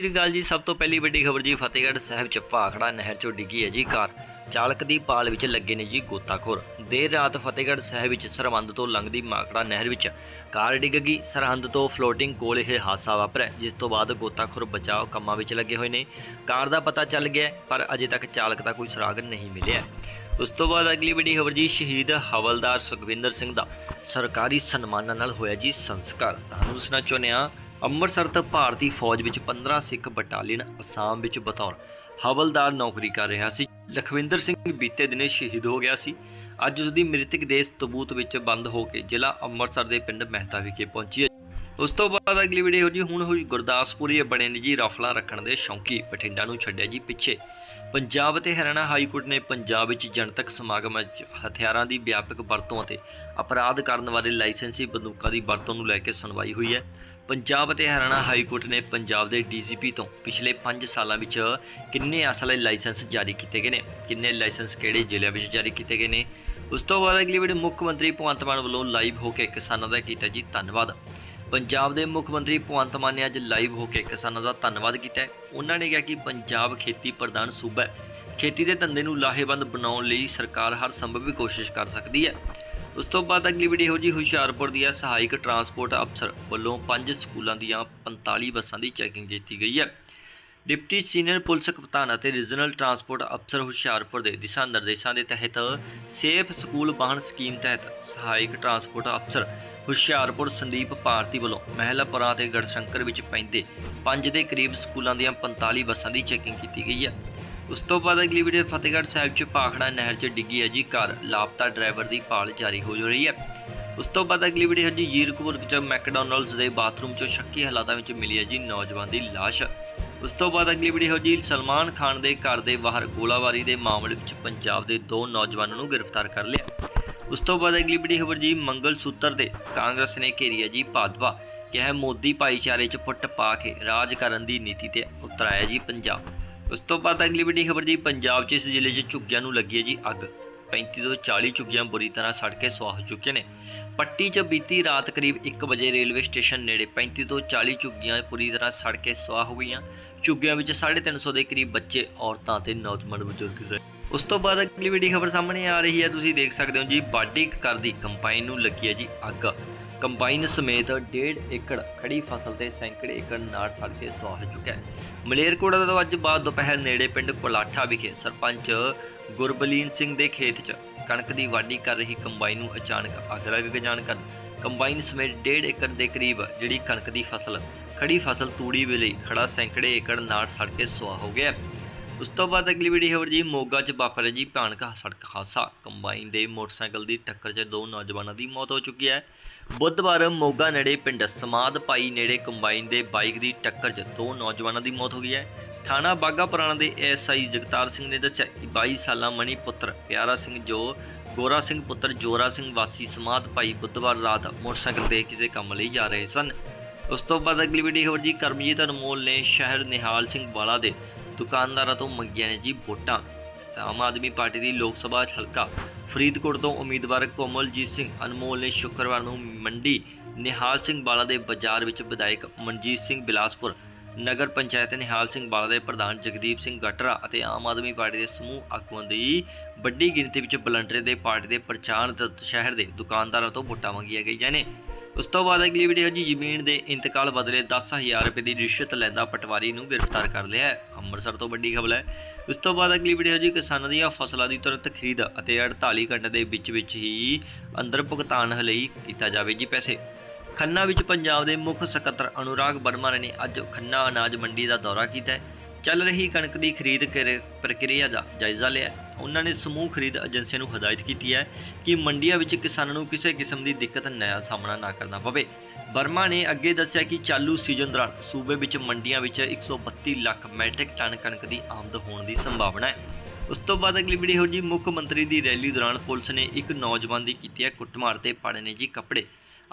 ਸ੍ਰੀ ਅਕਾਲ ਜੀ, ਸਭ ਤੋਂ ਪਹਿਲੀ ਵੱਡੀ ਖਬਰ ਜੀ, ਫਤਿਹਗੜ੍ਹ ਸਾਹਿਬ ਚ ਭਾਖੜਾ ਨਹਿਰ ਚੋਂ ਡਿੱਗੀ ਹੈ ਜੀ ਕਾਰ। ਚਾਲਕ ਦੀ ਪਾਲ ਵਿੱਚ ਲੱਗੇ ਨੇ ਜੀ ਗੋਤਾਖੋਰ। ਦੇਰ ਰਾਤ ਫਤਿਹਗੜ੍ਹ ਸਾਹਿਬ ਵਿੱਚ ਸਰਹੰਦ ਤੋਂ ਲੰਘਦੀ ਮਾਖੜਾ ਨਹਿਰ ਵਿੱਚ ਕਾਰ ਡਿੱਗ ਗਈ। ਸਰਹੰਦ ਤੋਂ ਫਲੋਟਿੰਗ ਕੋਲ ਇਹ ਹਾਦਸਾ ਵਾਪਰਿਆ, ਜਿਸ ਤੋਂ ਬਾਅਦ ਗੋਤਾਖੋਰ ਬਚਾਓ ਕੰਮਾਂ ਵਿੱਚ ਲੱਗੇ ਹੋਏ ਨੇ। ਕਾਰ ਦਾ ਪਤਾ ਚੱਲ ਗਿਆ ਪਰ ਅਜੇ ਤੱਕ ਚਾਲਕ ਦਾ ਕੋਈ ਸੁਰਾਗ ਨਹੀਂ ਮਿਲਿਆ ਉਸ ਤੋਂ ਬਾਅਦ ਅਗਲੀ ਵੱਡੀ ਖਬਰ ਜੀ, ਸ਼ਹੀਦ ਹਵਲਦਾਰ ਸੁਖਵਿੰਦਰ ਸਿੰਘ ਦਾ ਸਰਕਾਰੀ ਸਨਮਾਨਾਂ ਨਾਲ ਹੋਇਆ ਜੀ ਸੰਸਕਾਰ। ਤੁਹਾਨੂੰ ਦੱਸਣਾ ਚਾਹੁੰਦੇ ਹਾਂ ਅੰਮ੍ਰਿਤਸਰ ਤੋਂ ਭਾਰਤੀ ਫੌਜ ਵਿੱਚ 15 ਸਿੱਖ ਬਟਾਲੀਅਨ ਅਸਾਮ ਵਿੱਚ ਬਤੌਰ ਹਵਲਦਾਰ ਨੌਕਰੀ ਕਰ ਰਿਹਾ ਸੀ। ਲਖਵਿੰਦਰ ਸਿੰਘ ਬੀਤੇ ਦਿਨੇ ਸ਼ਹੀਦ ਹੋ ਗਿਆ ਸੀ। ਅੱਜ ਉਸ ਦੀ ਮ੍ਰਿਤਕ ਦੇਹ ਤਬੂਤ ਵਿੱਚ ਬੰਦ ਹੋ ਕੇ ਜ਼ਿਲ੍ਹਾ ਅੰਮ੍ਰਿਤਸਰ ਦੇ ਪਿੰਡ ਮਹਿਤਾ ਵਿਖੇ ਪਹੁੰਚੀ ਹੈ। ਉਸ ਤੋਂ ਬਾਅਦ ਅਗਲੀ ਵੀਡੀਓ ਜੀ ਹੁਣ ਹੋਈ ਗੁਰਦਾਸਪੁਰੀ ਬਣੇ ਨੇ ਜੀ ਰਫਲਾ ਰੱਖਣ ਦੇ ਸ਼ੌਂਕੀ ਬਠਿੰਡਾ ਨੂੰ ਛੱਡਿਆ ਜੀ ਪਿੱਛੇ। ਪੰਜਾਬ ਅਤੇ ਹਰਿਆਣਾ ਹਾਈ ਕੋਰਟ ਨੇ ਪੰਜਾਬ ਵਿੱਚ ਜਨਤਕ ਸਮਾਗਮ ਵਿੱਚ ਹਥਿਆਰਾਂ ਦੀ ਵਿਆਪਕ ਵਰਤੋਂ ਅਤੇ ਅਪਰਾਧ ਕਰਨ ਵਾਲੇ ਲਾਇਸੈਂਸੀ ਬੰਦੂਕਾਂ ਦੀ ਵਰਤੋਂ ਨੂੰ ਲੈ ਕੇ ਸੁਣਵਾਈ ਹੋਈ ਹੈ। ਪੰਜਾਬ ਅਤੇ ਹਰਿਆਣਾ ਹਾਈ ਕੋਰਟ ਨੇ ਪੰਜਾਬ ਦੇ ਡੀਜੀਪੀ ਤੋਂ ਪਿਛਲੇ 5 ਸਾਲਾਂ ਵਿੱਚ ਕਿੰਨੇ ਅਸਲੇ ਲਾਇਸੈਂਸ ਜਾਰੀ ਕੀਤੇ ਗਏ ਨੇ? ਕਿੰਨੇ ਲਾਇਸੈਂਸ ਕਿਹੜੇ ਜ਼ਿਲ੍ਹਿਆਂ ਵਿੱਚ ਜਾਰੀ ਕੀਤੇ ਗਏ ਨੇ? ਉਸ ਤੋਂ ਬਾਅਦ ਅਗਲੀ ਵੀਡੀਓ ਮੁੱਖ ਮੰਤਰੀ ਭਗਵੰਤ ਮਾਨ ਵੱਲੋਂ ਲਾਈਵ ਹੋ ਕੇ ਕਿਸਾਨਾਂ ਦਾ ਕੀਤਾ ਜੀ ਧੰਨਵਾਦ। ਪੰਜਾਬ ਦੇ ਮੁੱਖ ਮੰਤਰੀ ਭਗਵੰਤ ਮਾਨ ਨੇ ਅੱਜ ਲਾਈਵ ਹੋ ਕੇ ਕਿਸਾਨਾਂ ਦਾ ਧੰਨਵਾਦ ਕੀਤਾ ਉਹਨਾਂ ਨੇ ਕਿਹਾ ਕਿ ਪੰਜਾਬ ਖੇਤੀ ਪ੍ਰਧਾਨ ਸੂਬਾ ਹੈ। ਖੇਤੀ ਦੇ ਧੰਦੇ ਨੂੰ ਲਾਹੇਵੰਦ ਬਣਾਉਣ ਲਈ ਸਰਕਾਰ ਹਰ ਸੰਭਵ ਕੋਸ਼ਿਸ਼ ਕਰ ਸਕਦੀ ਹੈ। ਉਸ ਤੋਂ ਬਾਅਦ ਅਗਲੀ ਵੀਡੀਓ ਜੀ ਹੁਸ਼ਿਆਰਪੁਰ ਦੀਆਂ ਸਹਾਇਕ ਟਰਾਂਸਪੋਰਟ ਅਫਸਰ ਵੱਲੋਂ ਪੰਜ ਸਕੂਲਾਂ ਦੀਆਂ 45 ਬੱਸਾਂ ਦੀ ਚੈਕਿੰਗ ਕੀਤੀ ਗਈ ਹੈ। ਡਿਪਟੀ ਸੀਨੀਅਰ ਪੁਲਿਸ ਕਪਤਾਨ ਅਤੇ ਰੀਜਨਲ ਟਰਾਂਸਪੋਰਟ ਅਫਸਰ ਹੁਸ਼ਿਆਰਪੁਰ ਦੇ ਦਿਸ਼ਾ ਨਿਰਦੇਸ਼ਾਂ ਦੇ ਤਹਿਤ ਸੇਫ ਸਕੂਲ ਵਾਹਨ ਸਕੀਮ ਤਹਿਤ ਸਹਾਇਕ ਟਰਾਂਸਪੋਰਟ ਅਫਸਰ ਹੁਸ਼ਿਆਰਪੁਰ ਸੰਦੀਪ ਭਾਰਤੀ ਵੱਲੋਂ ਮਹਿਲਾਪੁਰਾ ਤੇ ਗੜਸ਼ੰਕਰ ਵਿੱਚ ਪੈਂਦੇ ਪੰਜ ਦੇ ਕਰੀਬ ਸਕੂਲਾਂ ਦੀਆਂ 45 ਬੱਸਾਂ ਦੀ ਚੈਕਿੰਗ ਕੀਤੀ ਗਈ ਹੈ। ਉਸ ਤੋਂ ਬਾਅਦ ਅਗਲੀ ਵੀਡੀਓ ਫਤਿਹਗੜ੍ਹ ਸਾਹਿਬ 'ਚ ਭਾਖੜਾ ਨਹਿਰ 'ਚ ਡਿੱਗੀ ਹੈ ਜੀ ਕਾਰ ਲਾਪਤਾ ਡਰਾਈਵਰ ਦੀ ਭਾਲ ਜਾਰੀ ਹੋ ਰਹੀ ਹੈ। ਉਸ ਤੋਂ ਬਾਅਦ ਅਗਲੀ ਵੀਡੀਓ ਹੈ ਜੀ, ਜੀਰਕਪੁਰ 'ਚ ਮੈਕਡੋਨਲਡਸ ਦੇ ਬਾਥਰੂਮ 'ਚੋਂ ਸ਼ੱਕੀ ਹਾਲਾਤਾਂ ਵਿੱਚ ਮਿਲੀ ਹੈ ਜੀ ਨੌਜਵਾਨ ਦੀ ਲਾਸ਼। ਉਸ ਤੋਂ ਬਾਅਦ ਅਗਲੀ ਵੀਡੀਓ ਜੀ, ਸਲਮਾਨ ਖਾਨ ਦੇ ਘਰ ਦੇ ਬਾਹਰ ਗੋਲਾਬਾਰੀ ਦੇ ਮਾਮਲੇ ਵਿੱਚ ਪੰਜਾਬ ਦੇ ਦੋ ਨੌਜਵਾਨਾਂ ਨੂੰ ਗ੍ਰਿਫਤਾਰ ਕਰ ਲਿਆ। ਉਸ ਤੋਂ ਬਾਅਦ ਅਗਲੀ ਵੀਡੀਓ ਖਬਰ ਜੀ ਮੰਗਲ ਸੂਤਰ ਦੇ ਕਾਂਗਰਸ ਨੇ ਘੇਰੀ ਹੈ ਜੀ ਭਾਜਪਾ। ਕਿਹਾ ਮੋਦੀ ਭਾਈਚਾਰੇ 'ਚ ਫੁੱਟ ਪਾ ਕੇ ਰਾਜ ਕਰਨ ਦੀ ਨੀਤੀ ਤੇ ਉਤਰਾਇਆ ਜੀ ਪੰਜਾਬ। ਉਸ ਤੋਂ ਬਾਅਦ ਅਗਲੀ ਵੱਡੀ ਖਬਰ ਜੀ, ਪੰਜਾਬ 'ਚ ਇਸ ਜ਼ਿਲ੍ਹੇ 'ਚ ਝੁੱਗੀਆਂ ਨੂੰ ਲੱਗੀ ਹੈ ਜੀ ਅੱਗ। 35 ਤੋਂ 40 ਝੁੱਗੀਆਂ ਬੁਰੀ ਤਰ੍ਹਾਂ ਸੜ ਕੇ ਸੁਆਹ ਹੋ ਚੁੱਕੀਆਂ ਨੇ। ਪੱਟੀ 'ਚ ਬੀਤੀ ਰਾਤ ਕਰੀਬ 1 ਵਜੇ ਰੇਲਵੇ ਸਟੇਸ਼ਨ ਨੇੜੇ 35 ਤੋਂ 40 ਝੁੱਗੀਆਂ ਪੂਰੀ ਤਰ੍ਹਾਂ ਸੜ ਕੇ ਸੁਆਹ ਹੋ ਗਈਆਂ। ਝੁੱਗੀਆਂ ਵਿੱਚ 350 ਦੇ ਕਰੀਬ ਬੱਚੇ, ਔਰਤਾਂ ਤੇ ਨੌਜਵਾਨ ਬਜ਼ੁਰਗ ਰਹੇ। ਉਸ ਤੋਂ ਬਾਅਦ ਅਗਲੀ ਵੱਡੀ ਖਬਰ ਸਾਹਮਣੇ ਆ ਰਹੀ ਹੈ। ਤੁਸੀਂ ਦੇਖ ਸਕਦੇ ਹੋ ਜੀ, ਬਾਡੀ ਕਰਦੀ ਕੰਪਾਈਨ ਨੂੰ ਲੱਗੀ ਹੈ ਜੀ ਅੱਗ। ਕੰਬਾਈਨ ਸਮੇਤ 1.5 ਏਕੜ ਖੜੀ ਫਸਲ ਤੇ ਸੈਂਕੜੇ ਏਕੜ ਨਾੜ ਸੜ ਕੇ ਸੁਆਹ ਹੋ ਚੁੱਕਾ ਹੈ। ਮਲੇਰਕੋਟਲਾ ਤੋਂ ਅੱਜ ਬਾਅਦ ਦੁਪਹਿਰ ਨੇੜੇ ਪਿੰਡ ਕੋਲਾਠਾ ਵਿਖੇ ਸਰਪੰਚ ਗੁਰਬਲੀਨ ਸਿੰਘ ਦੇ ਖੇਤ 'ਚ ਕਣਕ ਦੀ ਵਾਢੀ ਕਰ ਰਹੀ ਕੰਬਾਈਨ ਨੂੰ ਅਚਾਨਕ ਅੱਗ ਲੱਗ ਜਾਣ ਕਾਰਨ ਕੰਬਾਈਨ ਸਮੇਤ 1.5 ਏਕੜ ਦੇ ਕਰੀਬ ਜਿਹੜੀ ਕਣਕ ਦੀ ਫਸਲ ਖੜੀ ਫਸਲ ਤੂੜੀ ਵੇਲੇ ਖੜਾ ਸੈਂਕੜੇ ਏਕੜ ਨਾੜ ਸੜ ਕੇ ਸੁਆਹ ਹੋ ਗਿਆ ਉਸ ਤੋਂ ਬਾਅਦ ਅਗਲੀ ਵੀਡੀਓ ਖਬਰ ਜੀ, ਮੋਗਾ 'ਚ ਵਾਪਰਿਆ ਜੀ ਭਿਆਨਕ ਸੜਕ ਹਾਦਸਾ। ਕੰਬਾਈਨ ਦੇ ਮੋਟਰਸਾਈਕਲ ਦੀ ਟੱਕਰ 'ਚ ਦੋ ਨੌਜਵਾਨਾਂ ਦੀ ਮੌਤ ਹੋ ਚੁੱਕੀ ਹੈ। ਬੁੱਧਵਾਰ ਮੋਗਾ ਨੇੜੇ ਪਿੰਡ ਸਮਾਦ ਪਾਈ ਨੇੜੇ ਕੰਬਾਈਨ ਦੇ ਬਾਈਕ ਦੀ ਟੱਕਰ 'ਚ ਦੋ ਨੌਜਵਾਨਾਂ ਦੀ ਮੌਤ ਹੋ ਗਈ ਹੈ। ਥਾਣਾ ਬਾਗਾ ਪੁਰਾਣਾ ਦੇ ਐਸਆਈ ਜਗਤਾਰ ਸਿੰਘ ਨੇ ਦੱਸਿਆ ਕਿ 22 ਸਾਲਾ ਮਣੀ ਪੁੱਤਰ ਪਿਆਰਾ ਸਿੰਘ ਜੋ, ਗੋਰਾ ਸਿੰਘ ਪੁੱਤਰ, ਜੋਰਾ ਸਿੰਘ ਵਾਸੀ ਸਮਾਦ ਪਾਈ ਬੁੱਧਵਾਰ ਰਾਤ ਮੋਟਰਸਾਈਕਲ ਤੇ ਕਿਸੇ ਕੰਮ ਲਈ ਜਾ ਰਹੇ ਸਨ। ਉਸ ਤੋਂ ਬਾਅਦ ਅਗਲੀ ਵੀਡੀਓ ਖਬਰ ਜੀ, ਕਰਮਜੀਤ ਅਨਮੋਲ ਨੇ ਸ਼ਹਿਰ ਨਿਹਾਲ ਸਿੰਘ ਵਾਲਾ ਦੇ ਦੁਕਾਨਦਾਰਾਂ ਤੋਂ ਮੰਗੀਆਂ ਨੇ ਜੀ ਵੋਟਾਂ। ਤਾਂ ਆਮ ਆਦਮੀ ਪਾਰਟੀ ਦੀ ਲੋਕ ਸਭਾ ਹਲਕਾ ਫਰੀਦਕੋਟ ਤੋਂ ਉਮੀਦਵਾਰ ਕੋਮਲਜੀਤ ਸਿੰਘ ਅਨਮੋਲ ਨੇ ਸ਼ੁੱਕਰਵਾਰ ਨੂੰ ਮੰਡੀ ਨਿਹਾਲ ਸਿੰਘ ਬਾਲਾ ਦੇ ਬਾਜ਼ਾਰ ਵਿੱਚ ਵਿਧਾਇਕ ਮਨਜੀਤ ਸਿੰਘ ਬਿਲਾਸਪੁਰ, ਨਗਰ ਪੰਚਾਇਤ ਨਿਹਾਲ ਸਿੰਘ ਬਾਲਾ ਦੇ ਪ੍ਰਧਾਨ ਜਗਦੀਪ ਸਿੰਘ ਗਟਰਾ ਅਤੇ ਆਮ ਆਦਮੀ ਪਾਰਟੀ ਦੇ ਸਮੂਹ ਆਗੂਆਂ ਦੀ ਵੱਡੀ ਗਿਣਤੀ ਵਿੱਚ ਬਲੰਡਰੇ ਦੇ ਪਾਰਟੀ ਦੇ ਪ੍ਰਚਾਰ ਤੇ ਸ਼ਹਿਰ ਦੇ ਦੁਕਾਨਦਾਰਾਂ ਤੋਂ ਵੋਟਾਂ ਮੰਗੀਆਂ ਗਈਆਂ ਨੇ। ਉਸ ਤੋਂ ਬਾਅਦ ਅਗਲੀ ਵੀਡੀਓ ਜੀ ਜ਼ਮੀਨ ਦੇ ਇੰਤਕਾਲ ਬਦਲੇ 10000 ਰੁਪਏ ਦੀ ਰਿਸ਼ਵਤ ਲੈਂਦਾ ਪਟਵਾਰੀ ਨੂੰ ਗ੍ਰਿਫਤਾਰ ਕਰ ਲਿਆ ਹੈ। ਅੰਮ੍ਰਿਤਸਰ ਤੋਂ ਵੱਡੀ ਖਬਰ ਹੈ। ਉਸ ਤੋਂ ਬਾਅਦ ਅਗਲੀ ਵੀਡੀਓ ਜੀ ਕਿਸਾਨਾਂ ਦੀਆਂ ਫਸਲਾਂ ਦੀ ਤੁਰੰਤ ਖਰੀਦ ਅਤੇ 48 ਘੰਟੇ ਦੇ ਵਿੱਚ ਵਿੱਚ ਹੀ ਅੰਦਰ ਭੁਗਤਾਨ ਲਈ ਕੀਤਾ ਜਾਵੇ ਜੀ ਪੈਸੇ। ਖੰਨਾ ਵਿੱਚ ਪੰਜਾਬ ਦੇ ਮੁੱਖ ਸਕੱਤਰ ਅਨੁਰਾਗ ਵਰਮਾ ਨੇ ਅੱਜ ਖੰਨਾ ਅਨਾਜ ਮੰਡੀ ਦਾ ਦੌਰਾ ਕੀਤਾ ਹੈ। ਚੱਲ ਰਹੀ ਕਣਕ ਦੀ ਖਰੀਦ ਕਰ- ਪ੍ਰਕਿਰਿਆ ਦਾ ਜਾਇਜ਼ਾ ਲਿਆ ਉਹਨਾਂ ਨੇ ਸਮੂਹ ਖਰੀਦ ਏਜੰਸੀਆਂ ਨੂੰ ਹਦਾਇਤ ਕੀਤੀ ਹੈ ਕਿ ਮੰਡੀਆਂ ਵਿੱਚ ਕਿਸਾਨਾਂ ਨੂੰ ਕਿਸੇ ਕਿਸਮ ਦੀ ਦਿੱਕਤ ਦਾ ਸਾਹਮਣਾ ਨਾ ਕਰਨਾ ਪਵੇ। ਵਰਮਾ ਨੇ ਅੱਗੇ ਦੱਸਿਆ ਕਿ ਚਾਲੂ ਸੀਜ਼ਨ ਦੌਰਾਨ ਸੂਬੇ ਵਿੱਚ ਮੰਡੀਆਂ ਵਿੱਚ 132 ਲੱਖ ਮੈਟ੍ਰਿਕ ਟਨ ਕਣਕ ਦੀ ਆਮਦ ਹੋਣ ਦੀ ਸੰਭਾਵਨਾ ਹੈ। ਉਸ ਤੋਂ ਬਾਅਦ ਅਗਲੀ ਵੀਡੀਓ ਜੀ ਮੁੱਖ ਮੰਤਰੀ ਦੀ ਰੈਲੀ ਦੌਰਾਨ ਪੁਲਿਸ ਨੇ ਇੱਕ ਨੌਜਵਾਨ ਦੀ ਕੀਤੀ ਹੈ ਕੁੱਟਮਾਰ ਤੇ ਪਾੜੇ ਨੇ ਜੀ ਕੱਪੜੇ।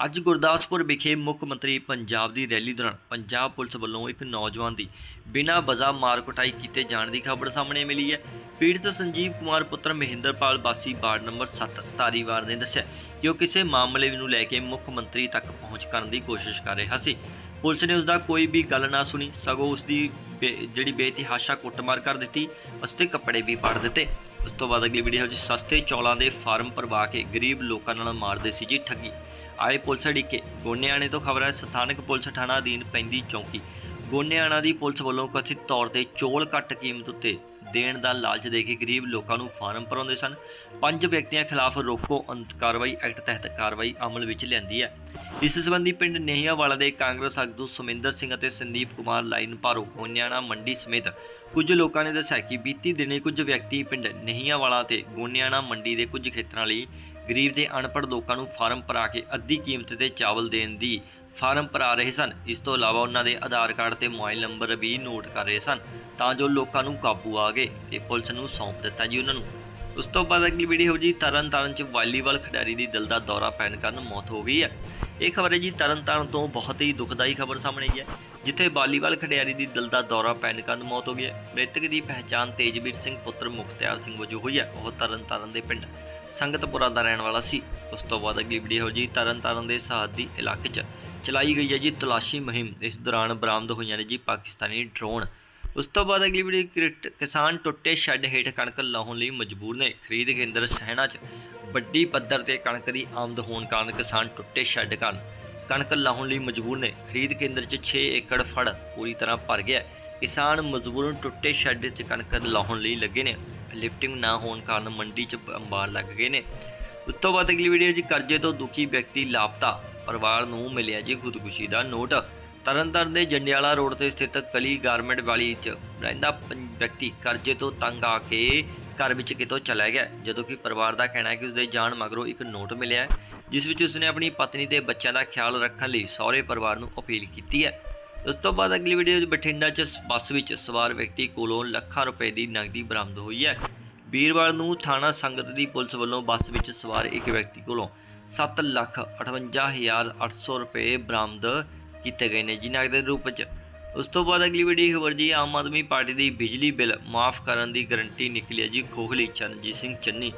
ਅੱਜ ਗੁਰਦਾਸਪੁਰ ਵਿਖੇ ਮੁੱਖ ਮੰਤਰੀ ਪੰਜਾਬ ਦੀ ਰੈਲੀ ਦੌਰਾਨ ਪੰਜਾਬ ਪੁਲਿਸ ਵੱਲੋਂ ਇੱਕ ਨੌਜਵਾਨ ਦੀ ਬਿਨਾਂ ਵਜ੍ਹਾ ਮਾਰ ਕੁਟਾਈ ਕੀਤੇ ਜਾਣ ਦੀ ਖਬਰ ਸਾਹਮਣੇ ਮਿਲੀ ਹੈ। ਪੀੜਤ ਸੰਜੀਵ ਕੁਮਾਰ ਪੁੱਤਰ ਮਹਿੰਦਰਪਾਲ ਬਾਸੀ ਵਾਰਡ ਨੰਬਰ 7 ਤਾਰੀਵਾਰ ਨੇ ਦੱਸਿਆ ਕਿ ਉਹ ਕਿਸੇ ਮਾਮਲੇ ਨੂੰ ਲੈ ਕੇ ਮੁੱਖ ਮੰਤਰੀ ਤੱਕ ਪਹੁੰਚ ਕਰਨ ਦੀ ਕੋਸ਼ਿਸ਼ ਕਰ ਰਿਹਾ ਸੀ। ਪੁਲਿਸ ਨੇ ਉਸ ਦਾ ਕੋਈ ਵੀ ਗੱਲ ਨਾ ਸੁਣੀ, ਸਗੋਂ ਉਸ ਦੀ ਬੇ- ਜਿਹੜੀ ਬੇਤਿਹਾਸ਼ਾ ਕੁੱਟਮਾਰ ਕਰ ਦਿੱਤੀ, ਉਸ ਦੇ ਕੱਪੜੇ ਵੀ ਪਾੜ ਦਿੱਤੇ। ਉਸ ਤੋਂ ਬਾਅਦ ਅਗਲੀ ਵੀਡੀਓ ਵਿੱਚ ਸਸਤੇ ਚੌਲਾਂ ਦੇ ਫਾਰਮ ਭਰਵਾ ਕੇ ਗਰੀਬ ਲੋਕਾਂ ਨਾਲ ਮਾਰਦੇ ਸੀ ਜੀ ਠੱਗੀ। ਆਏ ਪੁਲਿਸ ਅੜਿੱਕੇ। ਗੋਨਿਆਣੇ ਤੋਂ ਖਬਰ ਹੈ ਸਥਾਨਕ ਪੁਲਿਸ ਥਾਣਾ ਅਧੀਨ ਪੈਂਦੀ ਚੌਂਕੀ। ਗੋਨਿਆਣਾ ਦੀ ਪੁਲਿਸ ਵੱਲੋਂ ਕਥਿਤ ਤੌਰ ਤੇ ਚੋਲ ਘੱਟ ਕੀਮਤ ਉੱਤੇ ਦੇਣ ਦਾ ਲਾਲਚ ਦੇ ਕੇ ਗਰੀਬ ਲੋਕਾਂ ਨੂੰ ਫਾਰਮ ਭਰਾਉਂਦੇ ਸਨ। ਪੰਜ ਵਿਅਕਤੀਆਂ ਖਿਲਾਫ ਰੋਕੋ ਅੰਤ ਕਾਰਵਾਈ ਐਕਟ ਤਹਿਤ ਕਾਰਵਾਈ ਅਮਲ ਵਿੱਚ ਲਿਆਂਦੀ ਹੈ। ਇਸ ਸੰਬੰਧੀ ਪਿੰਡ ਨੇਹੀਆਂਵਾਲਾ ਦੇ ਕਾਂਗਰਸ ਆਗੂ ਸੁਮਿੰਦਰ ਸਿੰਘ ਅਤੇ ਸੰਦੀਪ ਕੁਮਾਰ ਲਾਈਨ ਭਾਰੋ ਗੋਨਿਆਣਾ ਮੰਡੀ ਸਮੇਤ ਕੁਝ ਲੋਕਾਂ ਨੇ ਦੱਸਿਆ ਕਿ ਬੀਤੀ ਦਿਨੇ ਕੁਝ ਵਿਅਕਤੀ ਪਿੰਡ ਨਹੀਂਆਂਵਾਲਾ ਤੇ ਗੋਨਿਆਣਾ ਮੰਡੀ ਦੇ ਕੁਝ ਖੇਤਰਾਂ ਲਈ ਗਰੀਬ ਤੇ ਅਨਪੜ੍ਹ ਲੋਕਾਂ ਨੂੰ ਫਾਰਮ ਭਰਾ ਕੇ ਅੱਧੀ ਕੀਮਤ ਤੇ ਚਾਵਲ ਦੇਣ ਦੀ ਫਾਰਮ ਭਰਾ ਰਹੇ ਸਨ। ਇਸ ਤੋਂ ਇਲਾਵਾ ਉਹਨਾਂ ਦੇ ਆਧਾਰ ਕਾਰਡ ਤੇ ਮੋਬਾਈਲ ਨੰਬਰ ਵੀ ਨੋਟ ਕਰ ਰਹੇ ਸਨ, ਤਾਂ ਜੋ ਲੋਕਾਂ ਨੂੰ ਕਾਬੂ ਆ ਗਏ ਤੇ ਪੁਲਿਸ ਨੂੰ ਸੌਂਪ ਦਿੱਤਾ ਜੀ ਉਹਨਾਂ ਨੂੰ। ਉਸ ਤੋਂ ਬਾਅਦ ਅਗਲੀ ਵੀਡੀਓ ਜੀ ਤਰਨ ਤਾਰਨ ਚ ਵਾਲੀਬਾਲ ਖਿਡਾਰੀ ਦੀ ਦਿਲ ਦਾ ਦੌਰਾ ਪੈਣ ਕਾਰਨ ਮੌਤ ਹੋ ਗਈ ਹੈ। ਇਹ ਖਬਰ ਹੈ ਜੀ ਤਰਨ ਤਾਰਨ ਤੋਂ ਬਹੁਤ ਹੀ ਦੁਖਦਾਈ ਖਬਰ ਸਾਹਮਣੇ ਆਈ ਹੈ, ਜਿੱਥੇ ਵਾਲੀਬਾਲ ਖਿਡਾਰੀ ਦੀ ਦਿਲ ਦਾ ਦੌਰਾ ਪੈਣ ਕਾਰਨ ਮੌਤ ਹੋ ਗਈ ਹੈ। ਮ੍ਰਿਤਕ ਦੀ ਪਹਿਚਾਣ ਤੇਜਵੀਰ ਸਿੰਘ ਪੁੱਤਰ ਮੁਖਤਿਆਰ ਸਿੰਘ ਵਜੋਂ ਹੋਈ ਹੈ। ਉਹ ਤਰਨ ਤਾਰਨ ਦੇ ਪਿੰਡ ਸੰਗਤਪੁਰਾ ਦਾ ਰਹਿਣ ਵਾਲਾ ਸੀ। ਉਸ ਤੋਂ ਬਾਅਦ ਅਗਲੀ ਵੀਡੀਓ ਜੀ ਤਰਨ ਤਾਰਨ ਦੇ ਸਰਹੱਦੀ ਇਲਾਕੇ 'ਚ ਚਲਾਈ ਗਈ ਹੈ ਜੀ ਤਲਾਸ਼ੀ ਮੁਹਿੰਮ। ਇਸ ਦੌਰਾਨ ਬਰਾਮਦ ਹੋਈਆਂ ਨੇ ਜੀ ਪਾਕਿਸਤਾਨੀ ਡਰੋਨ। ਉਸ ਤੋਂ ਬਾਅਦ ਅਗਲੀ ਵੀਡੀਓ ਕ੍ਰਿਟ- ਕਿਸਾਨ ਟੁੱਟੇ ਸ਼ੈੱਡ ਹੇਠ ਕਣਕ ਲਾਉਣ ਲਈ ਮਜਬੂਰ ਨੇ। ਖਰੀਦ ਕੇਂਦਰ ਸਹਿਣਾ 'ਚ ਵੱਡੀ ਪੱਧਰ ਤੇ ਕਣਕ ਦੀ ਆਮਦ ਹੋਣ ਕਾਰਨ ਕਿਸਾਨ ਟੁੱਟੇ ਸ਼ੈੱਡ ਕਾਰਨ ਕਣਕ ਲਾਉਣ ਲਈ ਮਜਬੂਰ ਨੇ। ਖਰੀਦ ਕੇਂਦਰ 'ਚ 6 ਏਕੜ ਫੜ ਪੂਰੀ ਤਰ੍ਹਾਂ ਭਰ ਗਿਆ ਕਿਸਾਨ ਮਜਬੂਰਨ ਟੁੱਟੇ ਸ਼ੈੱਡ 'ਚ ਕਣਕ ਲਾਉਣ ਲਈ ਲੱਗੇ ਨੇ। ਲਿਫਟਿੰਗ ਨਾ ਹੋਣ ਕਾਰਨ ਮੰਡੀ 'ਚ ਅੰਬਾਰ ਲੱਗ ਗਏ ਨੇ। ਉਸ ਤੋਂ ਬਾਅਦ ਅਗਲੀ ਵੀਡੀਓ ਜੀ ਕਰਜ਼ੇ ਤੋਂ ਦੁਖੀ ਵਿਅਕਤੀ ਲਾਪਤਾ। ਪਰਿਵਾਰ ਨੂੰ ਮਿਲਿਆ ਜੀ ਖੁਦਕੁਸ਼ੀ ਦਾ ਨੋਟ। ਤਰਨਤਾਰਨ ਦੇ ਜੰਡਿਆਲਾ ਰੋਡ ਤੇ ਸਥਿਤ ਕਲੀ ਗਾਰਮੈਂਟ ਵਾਲੀ 'ਚ ਰਹਿੰਦਾ ਪੰ- ਵਿਅਕਤੀ ਕਰਜ਼ੇ ਤੋਂ ਤੰਗ ਆ ਕੇ ਘਰ ਵਿੱਚ ਕਿਤੋਂ ਚਲਾ ਗਿਆ। ਜਦੋਂ ਕਿ ਪਰਿਵਾਰ ਦਾ ਕਹਿਣਾ ਹੈ ਕਿ ਉਸਦੇ ਜਾਣ ਮਗਰੋਂ ਇੱਕ ਨੋਟ ਮਿਲਿਆ ਜਿਸ ਵਿੱਚ ਉਸਨੇ ਆਪਣੀ ਪਤਨੀ ਤੇ ਬੱਚਿਆਂ ਦਾ ਖਿਆਲ ਰੱਖਣ ਲਈ ਸਹੁਰੇ ਪਰਿਵਾਰ ਨੂੰ ਅਪੀਲ ਕੀਤੀ ਹੈ। ਉਸ ਤੋਂ ਬਾਅਦ ਅਗਲੀ ਵੀਡੀਓ ਵਿੱਚ ਬਠਿੰਡਾ 'ਚ ਬੱਸ ਵਿੱਚ ਸਵਾਰ ਵਿਅਕਤੀ ਕੋਲੋਂ ਲੱਖਾਂ ਰੁਪਏ ਦੀ ਨਕਦੀ ਬਰਾਮਦ ਹੋਈ ਹੈ। ਵੀਰਵਾਰ ਨੂੰ ਥਾਣਾ ਸੰਗਤ ਦੀ ਪੁਲਿਸ ਵੱਲੋਂ ਬੱਸ ਵਿੱਚ ਸਵਾਰ ਇੱਕ ਵਿਅਕਤੀ ਕੋਲੋਂ 7 ਲੱਖ 58800 ਰੁਪਏ ਬਰਾਮਦ ਕੀਤੇ ਗਏ ਨੇ ਜੀ ਨਕਦ ਦੇ ਰੂਪ ਵਿੱਚ। ਉਸ ਤੋਂ ਬਾਅਦ ਅਗਲੀ ਵੀਡੀਓ ਖਬਰ ਜੀ, ਆਮ ਆਦਮੀ ਪਾਰਟੀ ਦੀ ਬਿਜਲੀ ਬਿੱਲ ਮਾਫ ਕਰਨ ਦੀ ਗਰੰਟੀ ਨਿਕਲੀ ਹੈ ਜੀ, ਖੋਖਲੀ ਚਰਨਜੀਤ ਸਿੰਘ ਚੰਨੀ।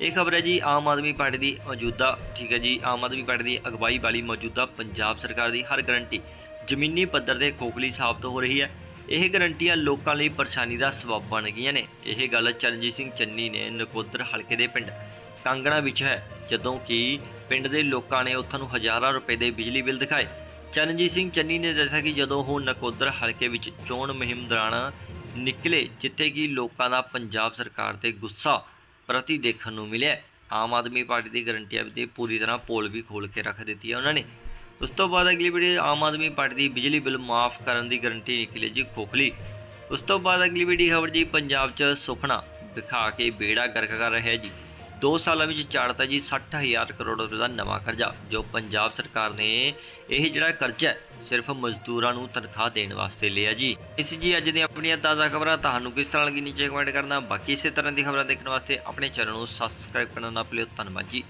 ਇਹ ਖਬਰ ਹੈ ਜੀ, ਆਮ ਆਦਮੀ ਪਾਰਟੀ ਦੀ ਮੌਜੂਦਾ, ਠੀਕ ਹੈ ਜੀ, ਆਮ ਆਦਮੀ ਪਾਰਟੀ ਦੀ ਅਗਵਾਈ ਵਾਲੀ ਮੌਜੂਦਾ ਪੰਜਾਬ ਸਰਕਾਰ ਦੀ ਹਰ ਗਰੰਟੀ ਜ਼ਮੀਨੀ ਪੱਧਰ ਤੇ ਖੋਖਲੀ ਸਾਬਤ ਹੋ ਰਹੀ ਹੈ। ਇਹ ਗਰੰਟੀਆਂ ਲੋਕਾਂ ਲਈ ਪਰੇਸ਼ਾਨੀ ਦਾ ਸਬਬ ਬਣ ਗਈਆਂ ਨੇ। ਇਹ ਗੱਲ ਚਰਨਜੀਤ ਸਿੰਘ ਚੰਨੀ ਨੇ ਨਕੋਦਰ ਹਲਕੇ ਦੇ ਪਿੰਡ ਕਾਂਗਣਾ ਵਿੱਚ ਹੈ, ਜਦੋਂ ਕਿ ਪਿੰਡ ਦੇ ਲੋਕਾਂ ਨੇ ਉੱਥੋਂ ਨੂੰ ਹਜ਼ਾਰਾਂ ਰੁਪਏ ਦੇ ਬਿਜਲੀ ਬਿੱਲ ਦਿਖਾਏ। ਚਰਨਜੀਤ ਸਿੰਘ ਚੰਨੀ ਨੇ ਦੱਸਿਆ ਕਿ ਜਦੋਂ ਉਹ ਨਕੋਦਰ ਹਲਕੇ ਵਿੱਚ ਚੋਣ ਮੁਹਿੰਮ ਦੌਰਾਨ ਨਿਕਲੇ, ਜਿੱਥੇ ਕਿ ਲੋਕਾਂ ਦਾ ਪੰਜਾਬ ਸਰਕਾਰ ਤੇ ਗੁੱਸਾ ਪ੍ਰਤੀ ਦੇਖਣ ਨੂੰ ਮਿਲਿਆ, ਆਮ ਆਦਮੀ ਪਾਰਟੀ ਦੀ ਗਰੰਟੀਆਂ ਦੀ ਪੂਰੀ ਤਰ੍ਹਾਂ ਪੋਲ ਵੀ ਖੋਲ ਕੇ ਰੱਖ ਦਿੱਤੀ ਹੈ ਉਹਨਾਂ ਨੇ। ਉਸ ਤੋਂ ਬਾਅਦ ਅਗਲੀ ਵੀਡੀਓ ਆਮ ਆਦਮੀ ਪਾਰਟੀ ਦੀ ਬਿਜਲੀ ਬਿੱਲ ਮਾਫ ਕਰਨ ਦੀ ਗਰੰਟੀ ਨਿਕਲੀ ਜੀ ਖੋਖਲੀ। ਉਸ ਤੋਂ ਬਾਅਦ ਅਗਲੀ ਵੀਡੀਓ ਖਬਰ ਜੀ ਪੰਜਾਬ 'ਚ ਸੁਖਣਾ ਵਿਖਾ ਕੇ ਬੇੜਾ ਗਰਕ ਕਰ ਰਿਹਾ ਜੀ। 2 ਸਾਲਾਂ ਵਿੱਚ ਚਾੜਤਾ ਜੀ 60000 ਕਰੋੜ ਰੁਪਏ ਦਾ ਨਵਾਂ ਕਰਜ਼ਾ, ਜੋ ਪੰਜਾਬ ਸਰਕਾਰ ਨੇ ਇਹ ਜਿਹੜਾ ਕਰਜ਼ਾ ਹੈ, ਸਿਰਫ ਮਜ਼ਦੂਰਾਂ ਨੂੰ ਤਨਖਾਹ ਦੇਣ ਵਾਸਤੇ ਲਿਆ ਜੀ। ਇਸ ਜੀ ਅੱਜ ਦੀਆਂ ਆਪਣੀਆਂ ਤਾਜ਼ਾ ਖਬਰਾਂ, ਤੁਹਾਨੂੰ ਕਿਸ ਤਰ੍ਹਾਂ ਲੱਗੀ ਨੀਚੇ ਕਮੈਂਟ ਕਰਨਾ। ਬਾਕੀ ਇਸੇ ਤਰ੍ਹਾਂ ਦੀ ਖਬਰਾਂ ਦੇਖਣ ਵਾਸਤੇ ਆਪਣੇ ਚੈਨਲ ਨੂੰ ਸਬਸਕ੍ਰਾਈਬ ਕਰਨਾ ਨਾ ਭੁੱਲਿਓ, ਧੰਨਵਾਦ ਜੀ।